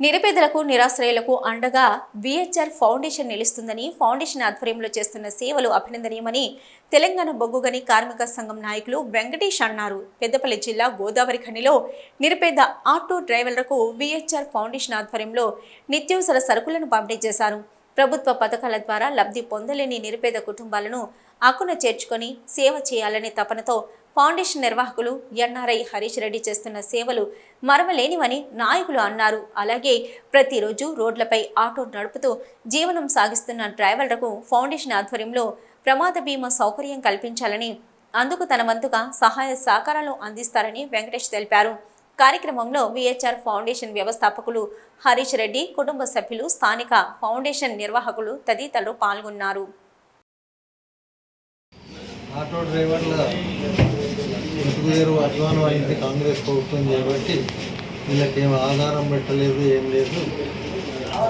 నిరుపేదలకు నిరాశ్రయులకు అండగా VHR foundation నిలుస్తుందని ఫౌండేషన్ ఆధ్వర్యంలో చేస్తున్న సేవలు అభినందనీయమని తెలంగాణ బొగ్గుగని కార్మిక సంఘం నాయకులు వెంకటేష్ అన్నారు. పెద్దపల్లి జిల్లా గోదావరి ఖనిలో నిరుపేద ఆటో డ్రైవర్లకు విహెచ్ఆర్ ఫౌండేషన్ ఆధ్వర్యంలో నిత్యావసర సరుకులను పంపిణీ చేశారు. ప్రభుత్వ పథకాల ద్వారా లబ్ధి పొందలేని నిరుపేద కుటుంబాలను అక్కున చేర్చుకొని సేవ చేయాలనే తపనతో ఫౌండేషన్ నిర్వాహకులు ఎన్ఆర్ఐ హరీష్ రెడ్డి చేస్తున్న సేవలు మరవలేనివని నాయకులు అన్నారు. అలాగే ప్రతిరోజు రోడ్లపై ఆటో నడుపుతూ జీవనం సాగిస్తున్న డ్రైవర్లకు ఫౌండేషన్ ఆధ్వర్యంలో ప్రమాద బీమా సౌకర్యం కల్పించాలని అందుకు తన వంతుగా సహాయ సహకారాలు అందిస్తారని వెంకటేష్ తెలిపారు. కార్యక్రమంలో విహెచ్ఆర్ ఫౌండేషన్ వ్యవస్థాపకులు హరీష్ రెడ్డి కుటుంబ సభ్యులు స్థానిక ఫౌండేషన్ నిర్వాహకులు తదితరులు పాల్గొన్నారు. ఆటో డ్రైవర్ల బతుకుదేరు అధ్వానం అయింది కాంగ్రెస్ ప్రభుత్వం చేయబట్టి వీళ్ళకి ఏం ఆధారం పెట్టలేదు ఏం లేదు.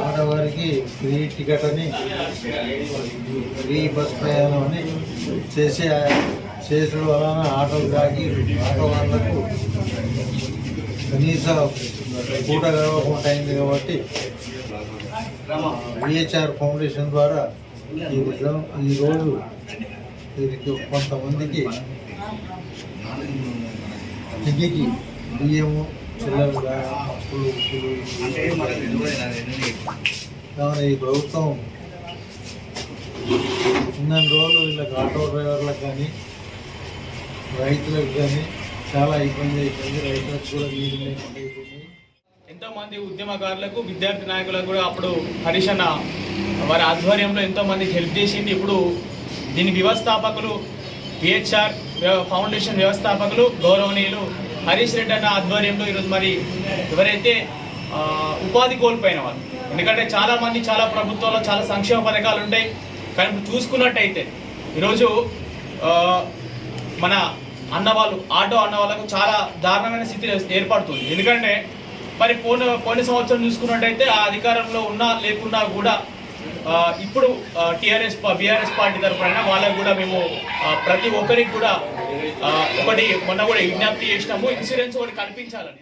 ఆడవారికి ఫ్రీ టికెట్ అని ఫ్రీ బస్ ప్రయాణం అని చేసి చేసడం వలన ఆటో దాగి ఆటో వాళ్ళకు కనీస పూట గడవకుండా అయింది కాబట్టి విహెచ్ఆర్ ఫౌండేషన్ ద్వారా ఈ ఈరోజు వీరికి కొంతమందికి ఇంటికి బియ్యము ఉప్పులు కావున ఈ ప్రభుత్వం ఉన్న రోజులు వీళ్ళకి ఆటో డ్రైవర్లకు కానీ రైతులకు కానీ చాలా ఇబ్బంది అయిపోయింది. రైతులకు కూడా నీరు లేకుండా అయిపోయింది. ఎంతో మంది ఉద్యమకారులకు విద్యార్థి నాయకులకు కూడా అప్పుడు హరీష్ అన్న వారి ఆధ్వర్యంలో ఎంతో మందికి హెల్ప్ చేసింది. ఇప్పుడు దీని వ్యవస్థాపకులు పిహెచ్ఆర్ ఫౌండేషన్ వ్యవస్థాపకులు గౌరవనీయులు హరీష్ రెడ్డి అన్న ఆధ్వర్యంలో ఈరోజు మరి ఎవరైతే ఉపాధి కోల్పోయిన వాళ్ళు ఎందుకంటే చాలామంది చాలా ప్రభుత్వాల్లో చాలా సంక్షేమ పథకాలు ఉంటాయి. కానీ ఇప్పుడు చూసుకున్నట్టయితే ఈరోజు మన అన్నవాళ్ళు ఆటో అన్న వాళ్ళకు చాలా దారుణమైన స్థితి ఏర్పడుతుంది. ఎందుకంటే మరి పోయిన పోయిన సంవత్సరం చూసుకున్నట్టయితే ఆ అధికారంలో ఉన్నా లేకున్నా కూడా ఇప్పుడు టీఆర్ఎస్ బీఆర్ఎస్ పార్టీ తరఫున వాళ్ళకు కూడా మేము ప్రతి ఒక్కరికి కూడా ఒకటి మొన్న కూడా విజ్ఞప్తి చేసినాము ఇన్సూరెన్స్ ఒకటి కల్పించాలని.